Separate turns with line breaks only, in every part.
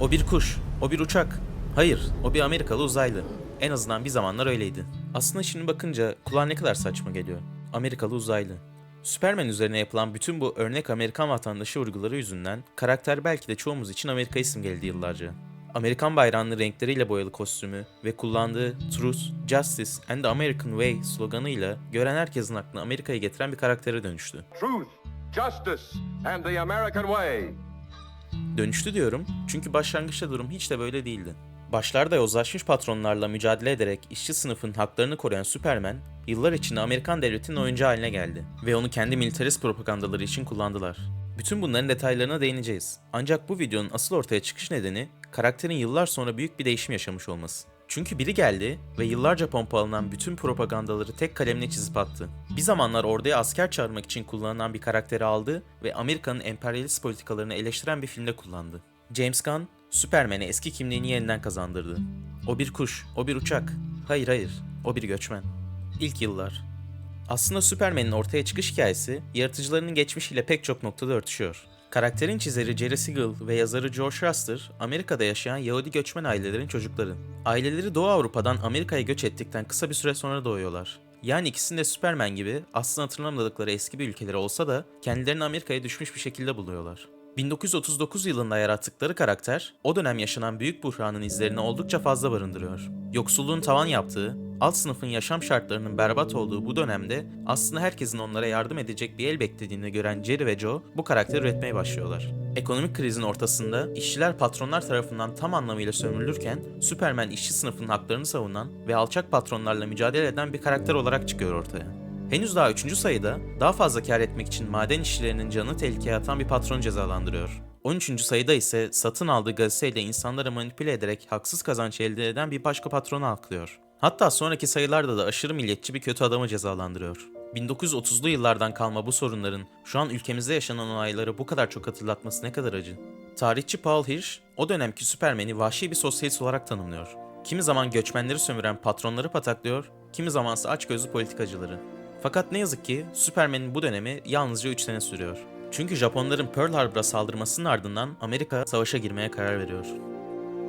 O bir kuş, o bir uçak. Hayır, o bir Amerikalı uzaylı. En azından bir zamanlar öyleydi. Aslında şimdi bakınca kulağa ne kadar saçma geliyor. Amerikalı uzaylı. Superman üzerine yapılan bütün bu örnek Amerikan vatandaşı vurguları yüzünden karakter belki de çoğumuz için Amerika isim geldi yıllarca. Amerikan bayrağının renkleriyle boyalı kostümü ve kullandığı Truth, Justice and the American Way sloganıyla gören herkesin aklına Amerika'yı getiren bir karaktere dönüştü.
Truth, justice, and the American way.
Dönüştü diyorum çünkü başlangıçta durum hiç de böyle değildi. Başlarda yozlaşmış patronlarla mücadele ederek işçi sınıfın haklarını koruyan Superman, yıllar içinde Amerikan devletinin oyuncu haline geldi ve onu kendi militarist propagandaları için kullandılar. Bütün bunların detaylarına değineceğiz. Ancak bu videonun asıl ortaya çıkış nedeni karakterin yıllar sonra büyük bir değişim yaşamış olması. Çünkü biri geldi ve yıllarca pompalanan bütün propagandaları tek kalemle çizip attı. Bir zamanlar orduya asker çağırmak için kullanılan bir karakteri aldı ve Amerika'nın emperyalist politikalarını eleştiren bir filmde kullandı. James Gunn, Superman'e eski kimliğini yeniden kazandırdı. O bir kuş, o bir uçak. Hayır hayır, o bir göçmen. İlk yıllar. Aslında Superman'in ortaya çıkış hikayesi, yaratıcılarının geçmişiyle pek çok noktada örtüşüyor. Karakterin çizeri Jerry Siegel ve yazarı George Ruster, Amerika'da yaşayan Yahudi göçmen ailelerin çocukları. Aileleri Doğu Avrupa'dan Amerika'ya göç ettikten kısa bir süre sonra doğuyorlar. Yani ikisinde Superman gibi aslında hatırlamadıkları eski bir ülkeleri olsa da kendilerini Amerika'ya düşmüş bir şekilde buluyorlar. 1939 yılında yarattıkları karakter, o dönem yaşanan büyük buhranın izlerini oldukça fazla barındırıyor. Yoksulluğun tavan yaptığı, alt sınıfın yaşam şartlarının berbat olduğu bu dönemde aslında herkesin onlara yardım edecek bir el beklediğini gören Jerry ve Joe bu karakteri üretmeye başlıyorlar. Ekonomik krizin ortasında işçiler patronlar tarafından tam anlamıyla sömürülürken Superman işçi sınıfının haklarını savunan ve alçak patronlarla mücadele eden bir karakter olarak çıkıyor ortaya. Henüz daha 3. sayıda daha fazla kar etmek için maden işçilerinin canını tehlikeye atan bir patron cezalandırıyor. 13. sayıda ise satın aldığı gazeteyle insanları manipüle ederek haksız kazanç elde eden bir başka patronu haklıyor. Hatta sonraki sayılarda da aşırı milliyetçi bir kötü adamı cezalandırıyor. 1930'lu yıllardan kalma bu sorunların şu an ülkemizde yaşanan olayları bu kadar çok hatırlatması ne kadar acı. Tarihçi Paul Hirsch o dönemki Superman'i vahşi bir sosyalist olarak tanımlıyor. Kimi zaman göçmenleri sömüren patronları pataklıyor, kimi zamansa açgözlü politikacıları. Fakat ne yazık ki Superman'in bu dönemi yalnızca 3 sene sürüyor. Çünkü Japonların Pearl Harbor'a saldırmasının ardından Amerika savaşa girmeye karar veriyor.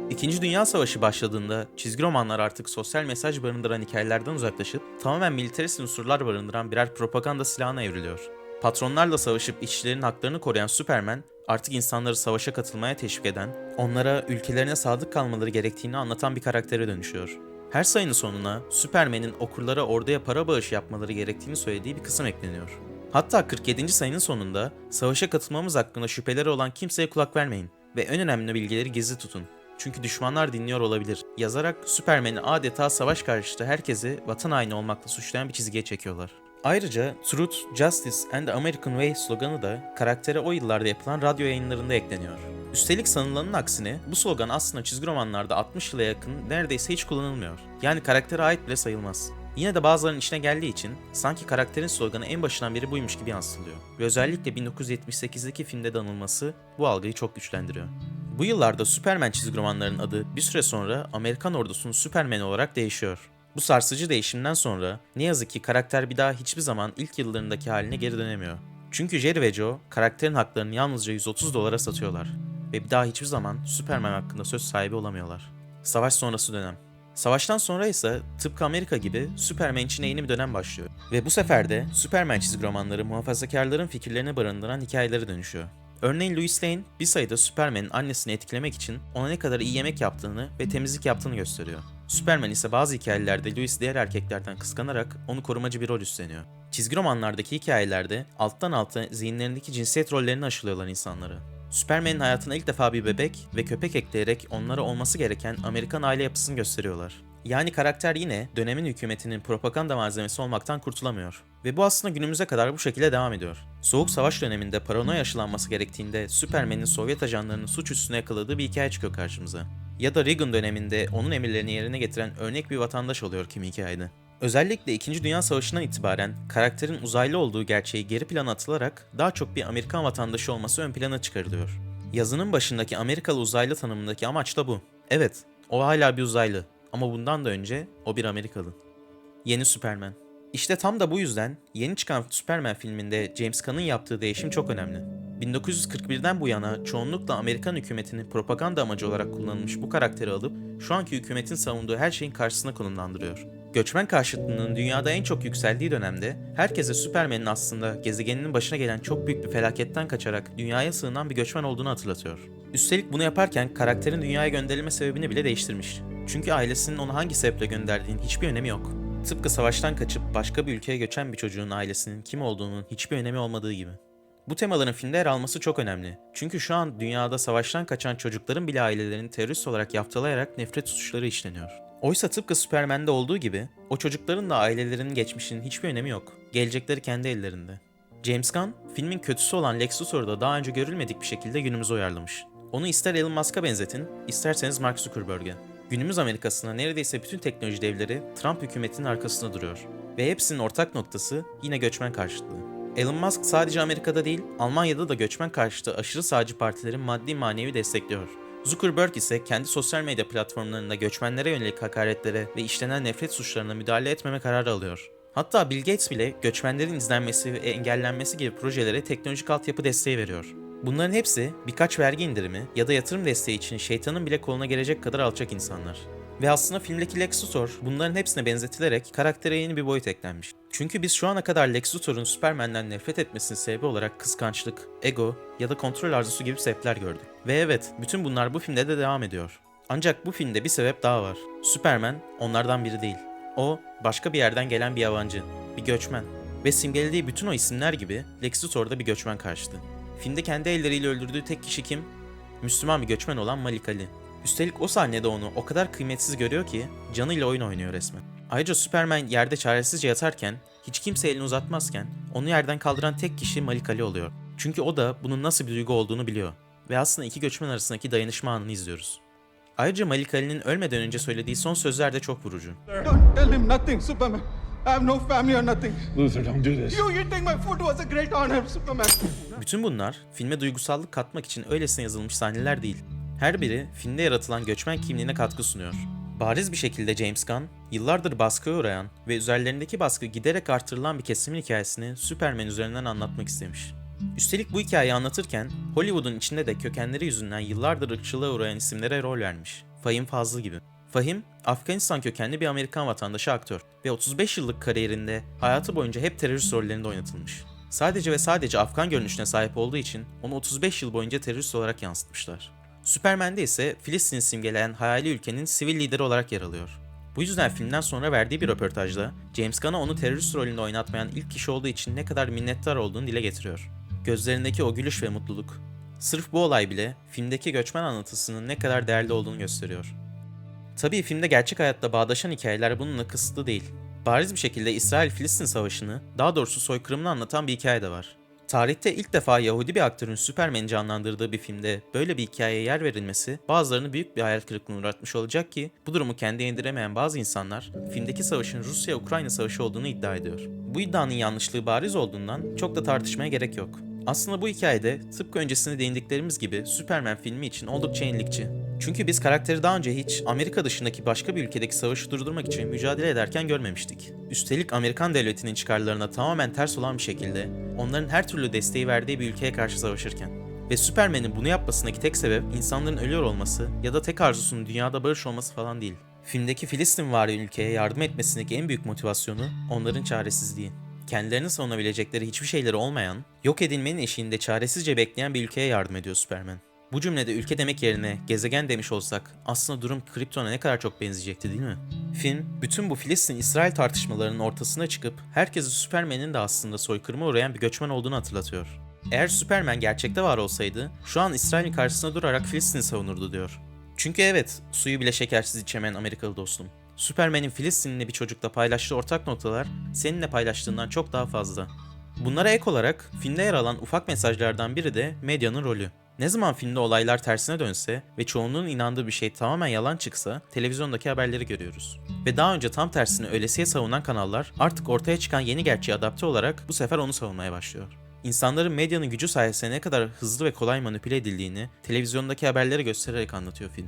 İkinci Dünya Savaşı başladığında çizgi romanlar artık sosyal mesaj barındıran hikayelerden uzaklaşıp tamamen militarist unsurlar barındıran birer propaganda silahına evriliyor. Patronlarla savaşıp işçilerin haklarını koruyan Superman artık insanları savaşa katılmaya teşvik eden, onlara ülkelerine sadık kalmaları gerektiğini anlatan bir karaktere dönüşüyor. Her sayının sonuna Superman'in okurlara orduya para bağış yapmaları gerektiğini söylediği bir kısım ekleniyor. Hatta 47. sayının sonunda savaşa katılmamız hakkında şüpheleri olan kimseye kulak vermeyin ve en önemli bilgileri gizli tutun. Çünkü düşmanlar dinliyor olabilir. Yazarak Superman'i adeta savaş karşıtı herkesi vatan haini olmakla suçlayan bir çizgiye çekiyorlar. Ayrıca Truth, Justice and American Way sloganı da karaktere o yıllarda yapılan radyo yayınlarında ekleniyor. Üstelik sanılanın aksine bu slogan aslında çizgi romanlarda 60 yıla yakın neredeyse hiç kullanılmıyor. Yani karaktere ait bile sayılmaz. Yine de bazılarının içine geldiği için sanki karakterin sloganı en başından beri buymuş gibi yansıtılıyor. Ve özellikle 1978'deki filmde de anılması bu algıyı çok güçlendiriyor. Bu yıllarda Superman çizgi romanlarının adı bir süre sonra Amerikan ordusunun Superman olarak değişiyor. Bu sarsıcı değişimden sonra ne yazık ki karakter bir daha hiçbir zaman ilk yıllarındaki haline geri dönemiyor. Çünkü Jerry ve Joe karakterin haklarını yalnızca 130 dolara satıyorlar ve bir daha hiçbir zaman Superman hakkında söz sahibi olamıyorlar. Savaş sonrası dönem. Savaştan sonra ise tıpkı Amerika gibi Superman için yeni bir dönem başlıyor. Ve bu sefer de Superman çizgi romanları muhafazakarların fikirlerini barındıran hikayelere dönüşüyor. Örneğin Louis Lane bir sayıda Superman'in annesini etkilemek için ona ne kadar iyi yemek yaptığını ve temizlik yaptığını gösteriyor. Superman ise bazı hikayelerde Louis diğer erkeklerden kıskanarak onu korumacı bir rol üstleniyor. Çizgi romanlardaki hikayelerde alttan alta zihinlerindeki cinsiyet rollerini aşılıyorlar insanlara. Superman'in hayatına ilk defa bir bebek ve köpek ekleyerek onlara olması gereken Amerikan aile yapısını gösteriyorlar. Yani karakter yine dönemin hükümetinin propaganda malzemesi olmaktan kurtulamıyor. Ve bu aslında günümüze kadar bu şekilde devam ediyor. Soğuk savaş döneminde paranoya aşılanması gerektiğinde Superman'in Sovyet ajanlarının suç üstüne yakaladığı bir hikaye çıkıyor karşımıza. Ya da Reagan döneminde onun emirlerini yerine getiren örnek bir vatandaş oluyor kimi hikayede. Özellikle 2. Dünya Savaşı'ndan itibaren karakterin uzaylı olduğu gerçeği geri plana atılarak daha çok bir Amerikan vatandaşı olması ön plana çıkarılıyor. Yazının başındaki Amerikalı uzaylı tanımındaki amaç da bu. Evet, o hala bir uzaylı ama bundan da önce o bir Amerikalı. Yeni Superman. İşte tam da bu yüzden yeni çıkan Superman filminde James Gunn'ın yaptığı değişim çok önemli. 1941'den bu yana çoğunlukla Amerikan hükümetinin propaganda amacı olarak kullanılmış bu karakteri alıp şu anki hükümetin savunduğu her şeyin karşısına konumlandırıyor. Göçmen karşıtlığının dünyada en çok yükseldiği dönemde herkese Superman'in aslında gezegeninin başına gelen çok büyük bir felaketten kaçarak dünyaya sığınan bir göçmen olduğunu hatırlatıyor. Üstelik bunu yaparken karakterin dünyaya gönderilme sebebini bile değiştirmiş. Çünkü ailesinin onu hangi sebeple gönderdiğinin hiçbir önemi yok. Tıpkı savaştan kaçıp başka bir ülkeye göçen bir çocuğun ailesinin kim olduğunun hiçbir önemi olmadığı gibi. Bu temaların filmde yer alması çok önemli. Çünkü şu an dünyada savaştan kaçan çocukların bile ailelerini terörist olarak yaftalayarak nefret suçları işleniyor. Oysa tıpkı Superman'de olduğu gibi o çocukların da ailelerinin geçmişinin hiçbir önemi yok. Gelecekleri kendi ellerinde. James Gunn, filmin kötüsü olan Lex Luthor'u da daha önce görülmedik bir şekilde günümüze uyarlamış. Onu ister Elon Musk'a benzetin, isterseniz Mark Zuckerberg'e. Günümüz Amerika'sında neredeyse bütün teknoloji devleri Trump hükümetinin arkasında duruyor. Ve hepsinin ortak noktası yine göçmen karşıtlığı. Elon Musk sadece Amerika'da değil, Almanya'da da göçmen karşıtı aşırı sağcı partilerin maddi manevi destekliyor. Zuckerberg ise kendi sosyal medya platformlarında göçmenlere yönelik hakaretlere ve işlenen nefret suçlarına müdahale etmeme kararı alıyor. Hatta Bill Gates bile göçmenlerin izlenmesi ve engellenmesi gibi projelere teknolojik altyapı desteği veriyor. Bunların hepsi birkaç vergi indirimi ya da yatırım desteği için şeytanın bile koluna gelecek kadar alçak insanlar. Ve aslında filmdeki Lex Luthor bunların hepsine benzetilerek karaktere yeni bir boyut eklenmiş. Çünkü biz şu ana kadar Lex Luthor'un Superman'den nefret etmesinin sebebi olarak kıskançlık, ego ya da kontrol arzusu gibi sebepler gördük. Ve evet, bütün bunlar bu filmde de devam ediyor. Ancak bu filmde bir sebep daha var. Superman onlardan biri değil. O, başka bir yerden gelen bir yabancı, bir göçmen. Ve simgelediği bütün o isimler gibi Lex Luthor da bir göçmen karşıtı. Filmde kendi elleriyle öldürdüğü tek kişi kim? Müslüman bir göçmen olan Malik Ali. Üstelik o sahnede onu o kadar kıymetsiz görüyor ki canıyla oyun oynuyor resmen. Ayrıca Superman yerde çaresizce yatarken, hiç kimse elini uzatmazken onu yerden kaldıran tek kişi Malik Ali oluyor. Çünkü o da bunun nasıl bir duygu olduğunu biliyor. Ve aslında iki göçmen arasındaki dayanışma anını izliyoruz. Ayrıca Malik Ali'nin ölmeden önce söylediği son sözler de çok vurucu.
Don't tell him nothing, Superman. I have no family or nothing.
Luther, don't do this.
You eating my food was a great honor, Superman.
Bütün bunlar filme duygusallık katmak için öylesine yazılmış sahneler değil. Her biri filmde yaratılan göçmen kimliğine katkı sunuyor. Bariz bir şekilde James Gunn, yıllardır baskıya uğrayan ve üzerlerindeki baskı giderek artırılan bir kesimin hikayesini Superman üzerinden anlatmak istemiş. Üstelik bu hikayeyi anlatırken Hollywood'un içinde de kökenleri yüzünden yıllardır ırkçılığa uğrayan isimlere rol vermiş. Fahim Fazlı gibi. Fahim, Afganistan kökenli bir Amerikan vatandaşı aktör ve 35 yıllık kariyerinde hayatı boyunca hep terörist rollerinde oynatılmış. Sadece ve sadece Afgan görünüşüne sahip olduğu için onu 35 yıl boyunca terörist olarak yansıtmışlar. Superman'de ise Filistin'i simgeleyen hayali ülkenin sivil lideri olarak yer alıyor. Bu yüzden filmden sonra verdiği bir röportajda James Gunn'a onu terörist rolünde oynatmayan ilk kişi olduğu için ne kadar minnettar olduğunu dile getiriyor. Gözlerindeki o gülüş ve mutluluk. Sırf bu olay bile filmdeki göçmen anlatısının ne kadar değerli olduğunu gösteriyor. Tabii filmde gerçek hayatta bağdaşan hikayeler bununla kısıtlı değil. Bariz bir şekilde İsrail-Filistin savaşını, daha doğrusu soykırımını anlatan bir hikaye de var. Tarihte ilk defa Yahudi bir aktörün Superman'i canlandırdığı bir filmde böyle bir hikayeye yer verilmesi bazılarını büyük bir hayal kırıklığına uğratmış olacak ki bu durumu kendi indiremeyen bazı insanlar filmdeki savaşın Rusya-Ukrayna savaşı olduğunu iddia ediyor. Bu iddianın yanlışlığı bariz olduğundan çok da tartışmaya gerek yok. Aslında bu hikayede tıpkı öncesinde değindiklerimiz gibi Superman filmi için oldukça yenilikçi. Çünkü biz karakteri daha önce hiç Amerika dışındaki başka bir ülkedeki savaşı durdurmak için mücadele ederken görmemiştik. Üstelik Amerikan devletinin çıkarlarına tamamen ters olan bir şekilde onların her türlü desteği verdiği bir ülkeye karşı savaşırken. Ve Superman'in bunu yapmasındaki tek sebep insanların ölüyor olması ya da tek arzusunun dünyada barış olması falan değil. Filmdeki Filistin vari ülkeye yardım etmesindeki en büyük motivasyonu onların çaresizliği kendilerini savunabilecekleri hiçbir şeyleri olmayan, yok edilmenin eşiğinde çaresizce bekleyen bir ülkeye yardım ediyor Superman. Bu cümlede ülke demek yerine gezegen demiş olsak aslında durum Krypton'a ne kadar çok benzeyecekti değil mi? Film, bütün bu Filistin-İsrail tartışmalarının ortasına çıkıp herkesi Superman'in de aslında soykırıma uğrayan bir göçmen olduğunu hatırlatıyor. Eğer Superman gerçekte var olsaydı şu an İsrail'in karşısına durarak Filistin'i savunurdu diyor. Çünkü evet, suyu bile şekersiz içemeyen Amerikalı dostum. Superman'in Filistinli bir çocukla paylaştığı ortak noktalar seninle paylaştığından çok daha fazla. Bunlara ek olarak filmde yer alan ufak mesajlardan biri de medyanın rolü. Ne zaman filmde olaylar tersine dönse ve çoğunluğun inandığı bir şey tamamen yalan çıksa televizyondaki haberleri görüyoruz. Ve daha önce tam tersini öylesiye savunan kanallar artık ortaya çıkan yeni gerçeğe adapte olarak bu sefer onu savunmaya başlıyor. İnsanların medyanın gücü sayesinde ne kadar hızlı ve kolay manipüle edildiğini televizyondaki haberleri göstererek anlatıyor film.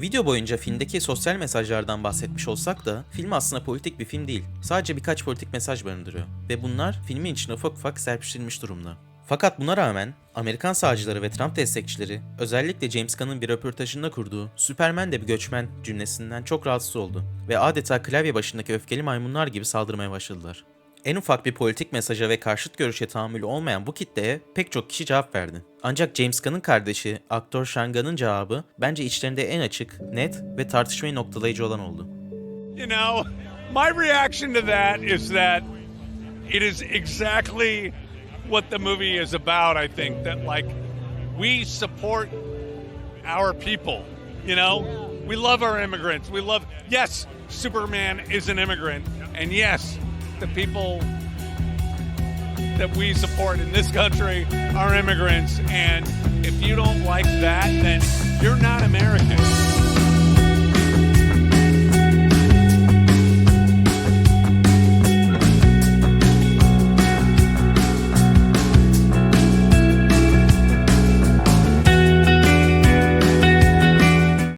Video boyunca filmdeki sosyal mesajlardan bahsetmiş olsak da film aslında politik bir film değil. Sadece birkaç politik mesaj barındırıyor. Ve bunlar filmin içine ufak ufak serpiştirilmiş durumda. Fakat buna rağmen Amerikan sağcıları ve Trump destekçileri özellikle James Gunn'ın bir röportajında kurduğu Superman de bir göçmen cümlesinden çok rahatsız oldu ve adeta klavye başındaki öfkeli maymunlar gibi saldırmaya başladılar. En ufak bir politik mesaja ve karşıt görüşe tahammülü olmayan bu kitleye pek çok kişi cevap verdi. Ancak James Gunn'ın kardeşi aktör Sean cevabı bence içlerinde en açık, net ve tartışmayı noktalayıcı olan oldu.
You know, my reaction to that is that it is exactly what the movie is about, I think. That, like, we support our people, you know? We love our immigrants. We love, yes, Superman is an immigrant. And yes, the people that we support in this country are immigrants. And if you don't like that, then you're not American.